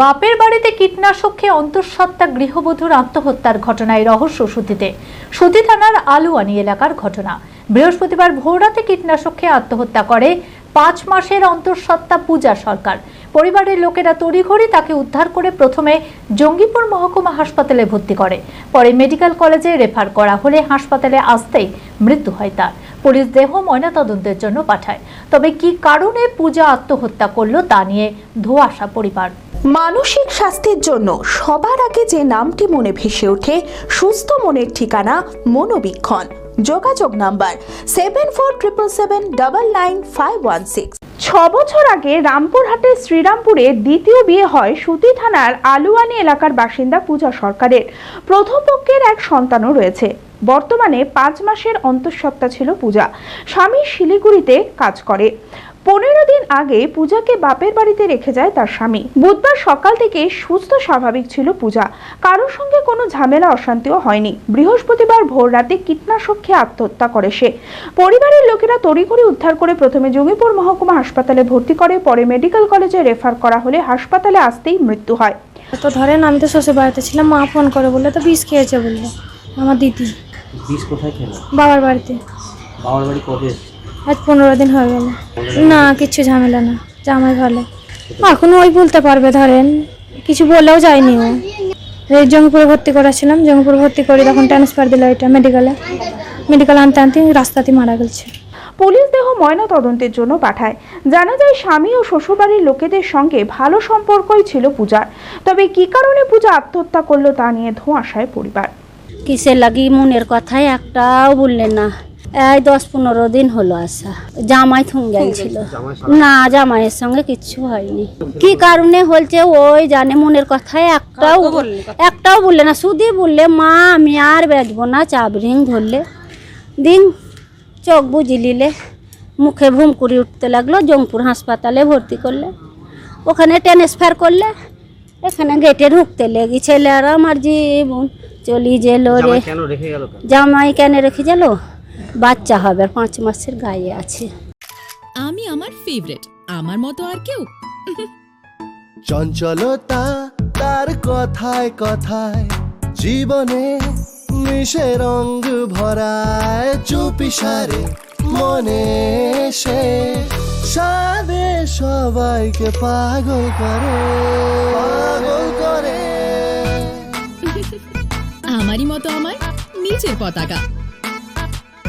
বাপের বাড়িতে কীটনাশক খেয়ে অন্তঃসত্ত্বা গৃহবধূর আত্মহত্যার ঘটনায় রহস্য সুতিতে সুতি থানার আলুয়ানি এলাকার ঘটনা। বৃহস্পতিবার ভোররাতে কীটনাশক খেয়ে আত্মহত্যা করে পাঁচ মাসের অন্তঃসত্ত্বা পূজা সরকার। পরিবারের লোকেরা তড়িঘড়ি তাকে উদ্ধার করে প্রথমে জঙ্গিপুর মহকুমা হাসপাতালে ভর্তি করে। পরে মেডিকেল কলেজে রেফার করা হলে হাসপাতালে আসতেই মৃত্যু হয় তার। পুলিশ দেহ ময়নাতদন্তের জন্য পাঠায়। তবে কি কারণে পূজা আত্মহত্যা করল তা নিয়ে ধোঁয়াশা পরিবার। মানসিক স্বাস্থ্যের জন্য সবার আগে যে নামটি মনে ভেসে ওঠে, সুস্থ মনের ঠিকানা মনোবীক্ষণ। যোগাযোগ number seven four triple seven double nine five one six ছ বছর আগে রামপুরহাটের শ্রীরামপুরে দ্বিতীয় বিয়ে হয় সুতি থানার আলুয়ানি এলাকার বাসিন্দা পূজা সরকারের। প্রথম পক্ষের এক সন্তানও রয়েছে। বর্তমানে পাঁচ মাসের অন্তঃসত্ত্বা ছিল পূজা। স্বামী শিলিগুড়িতে কাজ করে। পনেরো দিন আগে পূজাকে বাপের বাড়িতে রেখে যায় তার স্বামী। বুধবার সকাল থেকে সুস্থ স্বাভাবিক ছিল পূজা। কারোর সঙ্গে কোনো ঝামেলা অশান্তিও হয়নি। বৃহস্পতিবার ভোর রাতে কীটনাশক খেয়ে আত্মহত্যা করে সে। পরিবারের লোকেরা তড়িঘড়ি উদ্ধার করে প্রথমে জঙ্গিপুর মহকুমা হাসপাতালে ভর্তি করে পরে মেডিকেল কলেজে রেফার করা হলে হাসপাতালে আসতেই মৃত্যু হয়। তো ধরেন আমি তো শ্বশুর বাড়িতে ছিলাম মা ফোন করে বললে তো বিষ খেয়েছে বলল আমার দিদি। বিষ কোথায় খেলো? বাবার বাড়িতে। বাবার বাড়ি কবে এসছে? আজ পনেরো দিন হয়ে গেল। না কিচ্ছু ঝামেলা না। জামাই ভালো। এখন ওই বলতে পারবে ধরেন। কিছু বলেও যায়নি ও। এই জঙ্গিপুরে ভর্তি করেছিলাম। জঙ্গিপুরে ভর্তি করে তখন ট্রান্সফার দিল এটা মেডিকেলে মেডিকেল আনতে আনতে রাস্তাতে মারা গেছে। পুলিশ দেহ ময়না তদন্তের জন্য পাঠায়। জানা যায় স্বামী ও শ্বশুরবাড়ির লোকেদের সঙ্গে ভালো সম্পর্কই ছিল পূজার। তবে কি কারণে পূজা আত্মহত্যা করল তা নিয়ে ধোঁয়াশায় পরিবার। কিসের লাগি মনের কথায় একটাও বললেন না। এই দশ পনেরো দিন হলো আসা জামাই থুন গেছিল। না জামাইয়ের সঙ্গে কিচ্ছু হয়নি। কি কারণে হলছে ওই জানে মনের কথায় একটাও একটাও বললে না শুধু বললে মা আমি আর বেচবো না। চাবরিং ধরলে। দিন চোখ বুঝি নিলে মুখে ভুমকুড়ি উঠতে লাগল জংপুর হাসপাতালে ভর্তি করলে। ওখানে ট্রান্সফার করলে এখানে গেটে ঢুকতে লেগে ছেলেরা আমার জীবন চলি যেলো রে। জামাই কেন রেখে গেল? বাচ্চা হবে আর পাঁচ মাসের গায়ে আছে। আমি আমার ফেভারিট আমার মতো আর কেউ। চঞ্চলতা তার কথায় কথায় জীবনে মিশে রঙ ভরায় চুপি সারে মনে সে। সাদে সবাইকে পাগল করে পাগল করে। আমারই মতো আমার নিচের পতাকা।